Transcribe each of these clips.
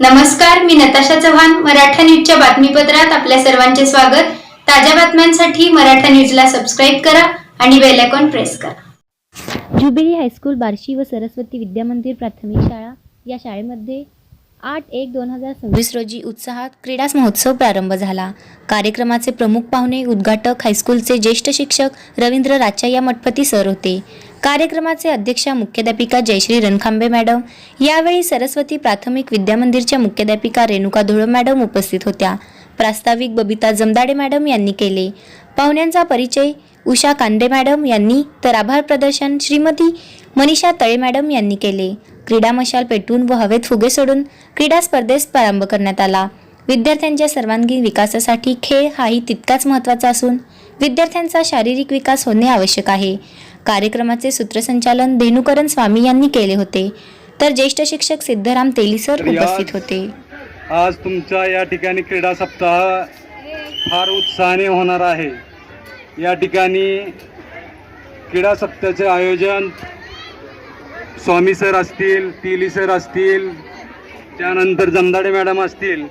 नमस्कार मी नताशा चव्हाण मराठा न्यूजच्या बातमीपत्रात आपल्या सर्वांचे स्वागत. ताज्या बातम्यांसाठी मराठा न्यूजला सबस्क्राईब करा आणि बेल आयकॉन प्रेस करा. ज्युबिली हायस्कूल बार्शी व सरस्वती विद्यामंदिर प्राथमिक शाळा या शाळेमध्ये आठ एक दोन हजार सव्वीस रोजी उत्साहात क्रीडा महोत्सव प्रारंभ झाला. कार्यक्रमाचे प्रमुख पाहुणे उद्घाटक हायस्कूलचे ज्येष्ठ शिक्षक रवींद्र राचा या मठपती सर होते. कार्यक्रमाचे अध्यक्षा मुख्याध्यापिका जयश्री रणखांबे मॅडम यावेळी सरस्वती प्राथमिक विद्यामंदिरच्या मुख्याध्यापिका रेणुका धुळ मॅडम उपस्थित होत्या. प्रास्ताविक बबिता जमदाडे मॅडम यांनी केले. पाहुण्यांचा परिचय उषा कांदे मॅडम यांनी तर आभार प्रदर्शन श्रीमती मनीषा तळे मॅडम यांनी केले. क्रीडा मशाल पेटवून व हवेत फुगे सोडून क्रीडा स्पर्धेस प्रारंभ करण्यात आला. विद्यार्थ्यांच्या सर्वांगीण विकासासाठी खेळ हाही तितकाच महत्त्वाचा असून विद्यार्थ्यांचा शारीरिक विकास होणे आवश्यक आहे. कार्यक्रमाचे सूत्रसंचालन धेनुकरण स्वामी यांनी केले होते. तर ज्येष्ठ शिक्षक सिद्धराम तेलीसर उपस्थित होते. आज तुमच्या या ठिकाणी क्रीडा सप्ताह फार उत्साहाने होणार आहे. या ठिकाणी क्रीडा सप्ताहाचे आयोजन स्वामी सर असतील तिली सर असतील त्यानंतर जमदाडे मॅडम असतील.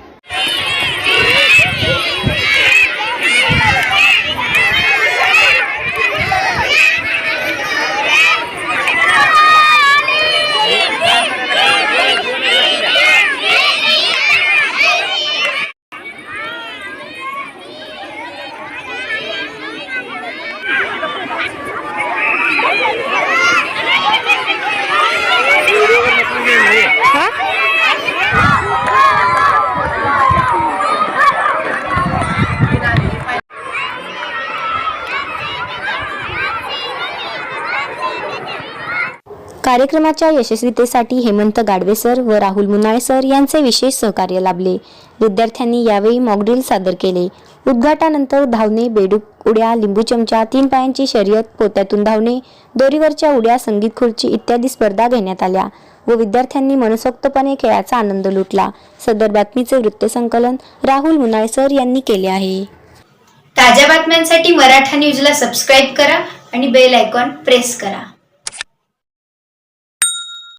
कार्यक्रमाच्या यशस्वीतेसाठी हेमंत गाडवे सर व राहुल मुनाळे सर यांचे विशेष सहकार्य लाभले. विद्यार्थ्यांनी यावेळी मॉकड्रिल सादर केले. उद्घाटानंतर धावणे बेडूक उड्या लिंबू चमचा तीन पायांची शर्यत पोत्यातून धावणे दोरीवरच्या उड्या संगीत खुर्ची इत्यादी स्पर्धा घेण्यात आल्या व विद्यार्थ्यांनी मनसोक्तपणे खेळाचा आनंद लुटला. सदर बातमीचे वृत्तसंकलन राहुल मुनाळे सर यांनी केले आहे. ताज्या बातम्यांसाठी मराठा न्यूजला सबस्क्राईब करा आणि बेल आयकॉन प्रेस करा.